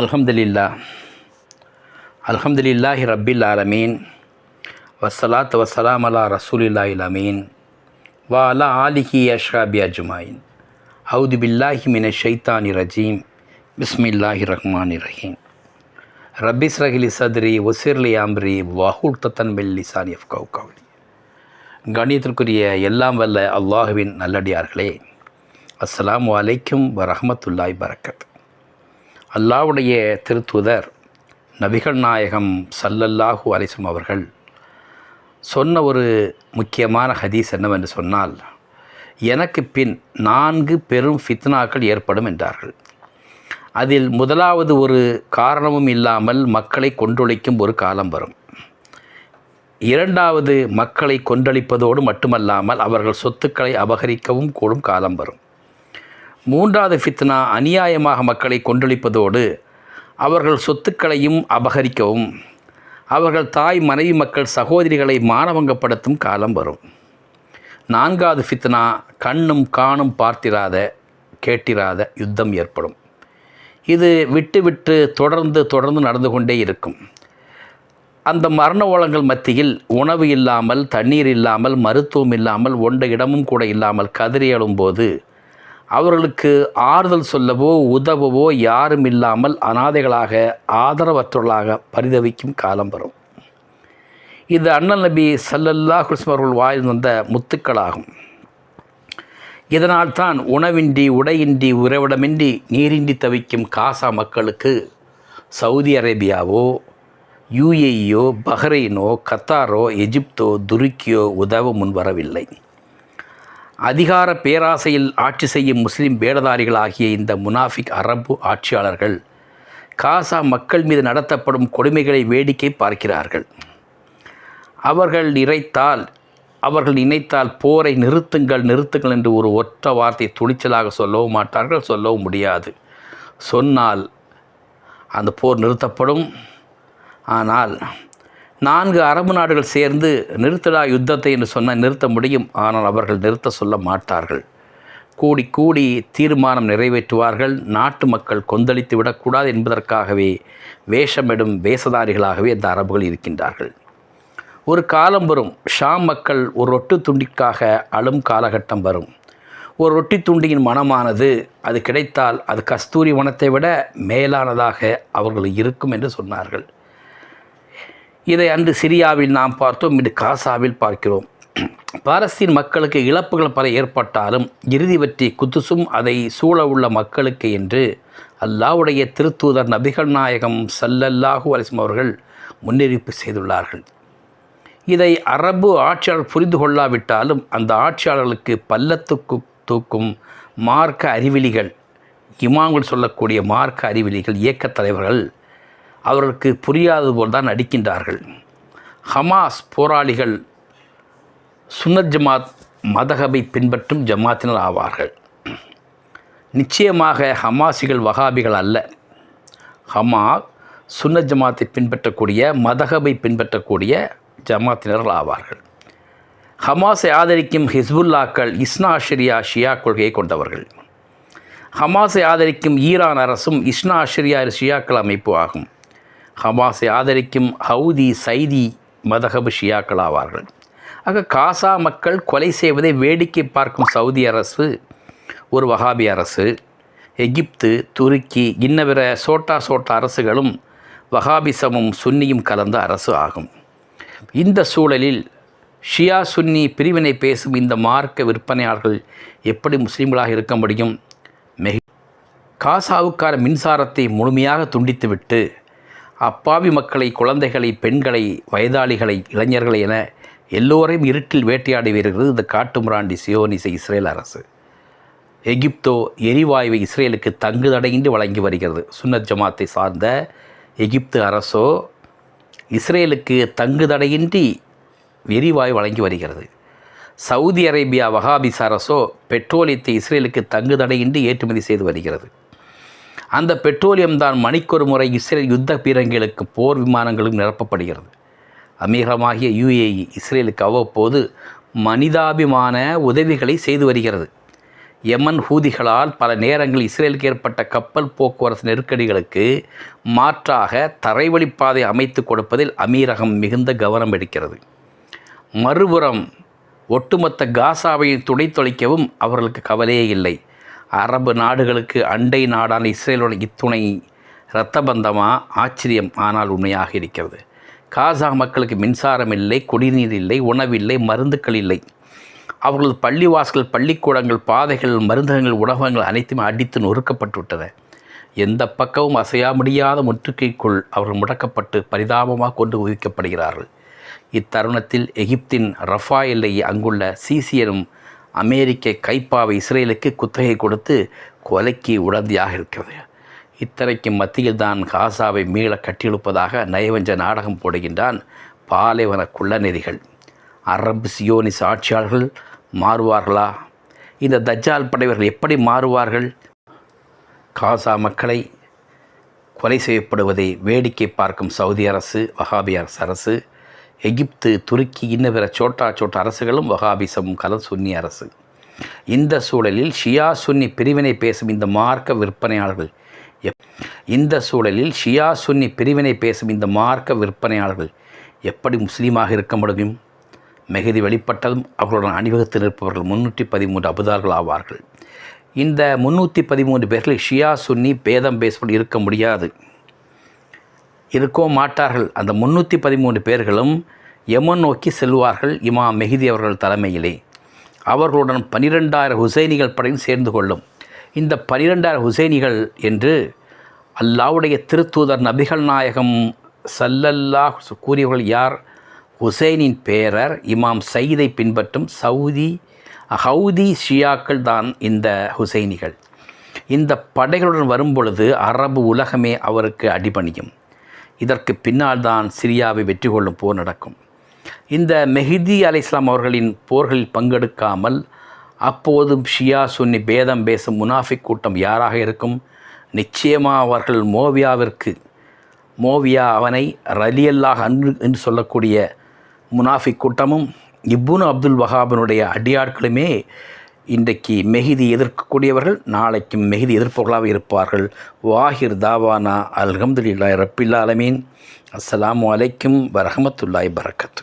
அல்ஹம்துலில்லா. அல்ஹம்துலில்லாஹி ரப்பில் ஆலமீன். வசலாத் வசலாம் அலா ரசூலில்லாஹில் அமீன் வா அலா ஆலிஹி அஷ்ராபி அஜுமாயின். அவுது பில்லாஹி மின ஷைத்தானி ரஜீம். பிஸ்மில்லாஹி ரஹ்மான் ரஹீம். ரப்பிஸ் ரஹிலி சத்ரி ஒசிர்லி ஆம்ரி வஹூல் தத்தன் பில் லிசானி அஃப் கவுலி கணியத்திற்குரிய எல்லாம் வல்ல அல்லாஹுவின் நல்லடியார்களே அஸ்லாம் வலைக்கும் வரஹமத்துல்லாய் பரக்கத் அல்லாவுடைய திருத்துதர் நபிகள் நாயகம் சல்லல்லாஹு அலிசம் அவர்கள் சொன்ன ஒரு முக்கியமான ஹதீஸ் என்னவென்று சொன்னால் எனக்கு பின் நான்கு பெரும் ஃபித்னாக்கள் ஏற்படும் என்றார்கள். அதில் முதலாவது ஒரு காரணமும் இல்லாமல் மக்களை கொன்றொழிக்கும் ஒரு காலம் வரும். இரண்டாவது மக்களை கொன்றளிப்பதோடு மட்டுமல்லாமல் அவர்கள் சொத்துக்களை அபகரிக்கவும் கூடும் காலம் வரும். மூன்றாவது ஃபித்னா அநியாயமாக மக்களை கொன்றளிப்பதோடு அவர்கள் சொத்துக்களையும் அபகரிக்கவும். அவர்கள் தாய் மனைவி மக்கள் சகோதரிகளை மானவங்கப்படுத்தும் காலம் வரும். நான்காவது ஃபித்னா கண்ணும் காணும் பார்த்திராத கேட்டிராத யுத்தம் ஏற்படும். இது விட்டு விட்டு தொடர்ந்து தொடர்ந்து நடந்து கொண்டே இருக்கும். அந்த மரண ஓலங்கள் மத்தியில் உணவு இல்லாமல் தண்ணீர் இல்லாமல் மருத்துவம் இல்லாமல் ஒன்ற இடமும் கூட இல்லாமல் கதறி எழும்போது அவர்களுக்கு ஆறுதல் சொல்லவோ உதவவோ யாரும் இல்லாமல் அனாதைகளாக ஆதரவற்றவர்களாக பரிதவிக்கும் காலம் வரும். இது அண்ணல் நபி சல்லல்லா கிருஷ்ண அவர்கள் வாழ்ந்து வந்த முத்துக்களாகும். இதனால் தான் உணவின்றி உடையின்றி உறைவிடமின்றி நீரின்றி தவிக்கும் காசா மக்களுக்கு சவுதி அரேபியாவோ யுஏஇயோ பஹ்ரைனோ கத்தாரோ எஜிப்தோ துருக்கியோ உதவ முன்வரவில்லை. அதிகார பேராசையில் ஆட்சி செய்யும் முஸ்லிம் வேடதாரிகளாகிய இந்த முனாஃபிக் அரபு ஆட்சியாளர்கள் காசா மக்கள் மீது நடத்தப்படும் கொடுமைகளை வேடிக்கை பார்க்கிறார்கள். அவர்கள் நிறைத்தால் அவர்கள் நினைத்தால் போரை நிறுத்துங்கள் நிறுத்துங்கள் என்று ஒரு ஒற்ற வார்த்தை துணிச்சலாக சொல்லவும் மாட்டார்கள் சொல்லவும் முடியாது. சொன்னால் அந்த போர் நிறுத்தப்படும். ஆனால் நான்கு அரபு நாடுகள் சேர்ந்து நிறுத்தடா யுத்தத்தை என்று சொன்னால் நிறுத்த முடியும். ஆனால் அவர்கள் நிறுத்த சொல்ல மாட்டார்கள். கூடி கூடி தீர்மானம் நிறைவேற்றுவார்கள். நாட்டு மக்கள் கொந்தளித்து விடக்கூடாது என்பதற்காகவே வேஷமிடும் வேஷதாரிகளாகவே இந்த அரபுகள் இருக்கின்றார்கள். ஒரு காலம் வரும். ஷாம் மக்கள் ஒரு ரொட்டு துண்டிக்காக அழும் காலகட்டம் வரும். ஒரு ரொட்டி துண்டியின் மனமானது அது கிடைத்தால் அது கஸ்தூரி வனத்தை விட மேலானதாக அவர்கள் இருக்கும் என்று சொன்னார்கள். இதை அன்று சிரியாவில் நாம் பார்த்தோம் இன்று காசாவில் பார்க்கிறோம். பாரஸ்தீன் மக்களுக்கு இழப்புகள் பல ஏற்பட்டாலும் இறுதி வெற்றி குத்துசும் அதை சூழ உள்ள மக்களுக்கு என்று அல்லாவுடைய திருத்தூதர் நபிகள் நாயகம் சல்லல்லாஹு அலிஸ்லம் அவர்கள் முன்னறிவிப்பு செய்துள்ளார்கள். இதை அரபு ஆட்சியாளர் புரிந்து கொள்ளாவிட்டாலும் அந்த ஆட்சியாளர்களுக்கு பல்லத்துக்கு தூக்கும் மார்க்க அறிவிலிகள் இமாங்கள் சொல்லக்கூடிய மார்க்க அறிவிலிகள் இயக்கத் தலைவர்கள் அவர்களுக்கு புரியாதது போல் தான் நடிக்கின்றார்கள். ஹமாஸ் போராளிகள் சுன்னத் ஜமாத் மதகபை பின்பற்றும் ஜமாத்தினர் ஆவார்கள். நிச்சயமாக ஹமாசிகள் வகாபிகள் அல்ல. ஹமா சுன்னத் ஜமாத்தை பின்பற்றக்கூடிய மதகபை பின்பற்றக்கூடிய ஜமாத்தினர்கள் ஆவார்கள். ஹமாஸை ஆதரிக்கும் ஹிஸ்புல்லாக்கள் இஸ்னா ஆஷரியா ஷியா கொள்கையை கொண்டவர்கள். ஹமாஸை ஆதரிக்கும் ஈரான் அரசும் இஸ்னா ஆஷரியா ஷியாக்கள் அமைப்பு ஆகும். ஹமாஸை ஆதரிக்கும் ஹவுதி சைதி மதகபு ஷியாக்கள் ஆவார்கள் ஆக காசா மக்கள் கொலை செய்வதை வேடிக்கை பார்க்கும் சவுதி அரசு ஒரு வகாபி அரசு எகிப்து துருக்கி இன்னவிற சோட்டா சோட்டா அரசுகளும் வகாபிசமும் சுன்னியும் கலந்த அரசு ஆகும். இந்த சூழலில் ஷியா சுன்னி பிரிவினை பேசும் இந்த மார்க்க விற்பனையாளர்கள் எப்படி முஸ்லீம்களாக இருக்க முடியும்? மெஹி காசாவுக்கான மின்சாரத்தை முழுமையாக துண்டித்துவிட்டு அப்பாவி மக்களை குழந்தைகளை பெண்களை வயதாளிகளை இளைஞர்களை என எல்லோரையும் இருட்டில் வேட்டையாடி வருகிறது இந்த காட்டுமிராண்டி சியோனிச இஸ்ரேல் அரசு. எகிப்தோ எரிவாயுவை இஸ்ரேலுக்கு தங்கு தடையின்றி வழங்கி வருகிறது. சுன்னத் ஜமாத்தை சார்ந்த எகிப்து அரசோ இஸ்ரேலுக்கு தங்கு தடையின்றி எரிவாயு வழங்கி வருகிறது. சவுதி அரேபியா வஹாபிஸ் அரசோ பெட்ரோலியத்தை இஸ்ரேலுக்கு தங்கு தடையின்றி ஏற்றுமதி செய்து வருகிறது. அந்த பெட்ரோலியம் தான் மணிக்கொரு முறை இஸ்ரேல் யுத்த பீரங்கிகளுக்கு போர் விமானங்களும் நிரப்பப்படுகிறது. அமீரமாகிய யுஏஇ இஸ்ரேலுக்கு அவ்வப்போது மனிதாபிமான உதவிகளை செய்து வருகிறது. யமன் ஹூதிகளால் பல நேரங்களில் இஸ்ரேலுக்கு ஏற்பட்ட கப்பல் போக்குவரத்து நெருக்கடிகளுக்கு மாற்றாக தரைவழிப்பாதை அமைத்து கொடுப்பதில் அமீரகம் மிகுந்த கவனம் எடுக்கிறது. மறுபுறம் ஒட்டுமொத்த காசாவை துடைத்தொழிக்கவும் அவர்களுக்கு கவலையே இல்லை. அரபு நாடுகளுக்கு அண்டை நாடான இஸ்ரேலுடன் இத்துணை இரத்த பந்தமா ஆச்சரியம் ஆனால் உண்மையாக இருக்கிறது. காசா மக்களுக்கு மின்சாரம் இல்லை குடிநீர் இல்லை உணவில்லை மருந்துக்கள் இல்லை. அவர்களது பள்ளிவாசல்கள் பள்ளிக்கூடங்கள் பாதைகள் மருந்தகங்கள் உணவகங்கள் அனைத்துமே அடித்து நொறுக்கப்பட்டுவிட்டன. எந்த பக்கமும் அசையா முடியாத முற்றுகைக்குள் அவர்கள் முடக்கப்பட்டு பரிதாபமாக கொண்டு குவிக்கப்படுகிறார்கள். இத்தருணத்தில் எகிப்தின் ரஃபா எல்லையை அங்குள்ள சிசி எனும் அமெரிக்க கைப்பாவை இஸ்ரேலுக்கு குத்தகை கொடுத்து கொலைக்கு உடந்தையாக இருக்கிறது. இத்தனைக்கு மத்தியில் தான் காசாவை மீள கட்டியெழுப்பதாக நயவஞ்ச நாடகம் போடுகின்றான் பாலைவன குள்ளநெறிகள். அரபு சியோனிஸ் ஆட்சியாளர்கள் மாறுவார்களா? இந்த தஜ்ஜால் படைவர்கள் எப்படி மாறுவார்கள்? காசா மக்களை கொலை செய்யப்படுவதை வேடிக்கை பார்க்கும் சவுதி அரசு வஹாபி அரசு அரசு எகிப்து துருக்கி இன்ன பிற சோட்டா சோட்டா அரசுகளும் வகாபிசம் கல சுன்னி அரசு. இந்த சூழலில் ஷியா சுன்னி பிரிவினை பேசும் இந்த மார்க்க விற்பனையாளர்கள் இந்த சூழலில் ஷியா சுன்னி பிரிவினை பேசும் இந்த மார்க்க விற்பனையாளர்கள் எப்படி முஸ்லீமாக இருக்க முடியும்? மெகுதி வெளிப்பட்டதும் அவர்களுடன் அணிவகுத்து நிற்பவர்கள் முன்னூற்றி பதிமூன்று அபுதார்கள் ஆவார்கள். இந்த முன்னூற்றி பதிமூன்று பேர்கள் ஷியா சுன்னி பேதம் பேசுபடி இருக்க முடியாது. இருக்கோ மாட்டார்கள். அந்த முன்னூற்றி பதிமூன்று பேர்களும் யமன் நோக்கி செல்வார்கள் இமாம் மெஹிதி அவர்கள் தலைமையிலே. அவர்களுடன் பனிரெண்டாயிரம் ஹுசைனிகள் படையும் சேர்ந்து கொள்ளும். இந்த பனிரெண்டாயிரம் ஹுசைனிகள் என்று அல்லாவுடைய திருத்தூதர் நபிகள் நாயகம் சல்லல்லாஹ் கூறியவர்கள் யார்? ஹுசைனின் பேரர் இமாம் சயீதை பின்பற்றும் சவுதி ஹவுதி ஷியாக்கள் தான் இந்த ஹுசைனிகள். இந்த படைகளுடன் வரும்பொழுது அரபு உலகமே அவருக்கு அடிபணியும். இதற்கு பின்னால் தான் சிரியாவை வெற்றி கொள்ளும் போர் நடக்கும். இந்த மெஹிதி அலை இஸ்லாம் அவர்களின் போர்களில் பங்கெடுக்காமல் அப்போதும் ஷியா சுன்னி பேதம் பேசும் முனாஃபிக் கூட்டம் யாராக இருக்கும்? நிச்சயமாக அவர்கள் மோவியாவிற்கு. மோவியா அவனை ரலியல்லாக அன்று என்று சொல்லக்கூடிய முனாஃபிக் கூட்டமும் இப்புனு அப்துல் வஹாபினுடைய அடியாட்களுமே இன்றைக்கு மெகிதி எதிர்க்கக்கூடியவர்கள் நாளைக்கும் மெகிதி எதிர்ப்பவர்களாக இருப்பார்கள். வாஹிர் தாவானா அல்ஹம்துலில்லாஹி ரப்பில் ஆலமீன். அஸ்ஸலாமு அலைக்கும் வரஹமத்துல்லாஹி பரக்கத்து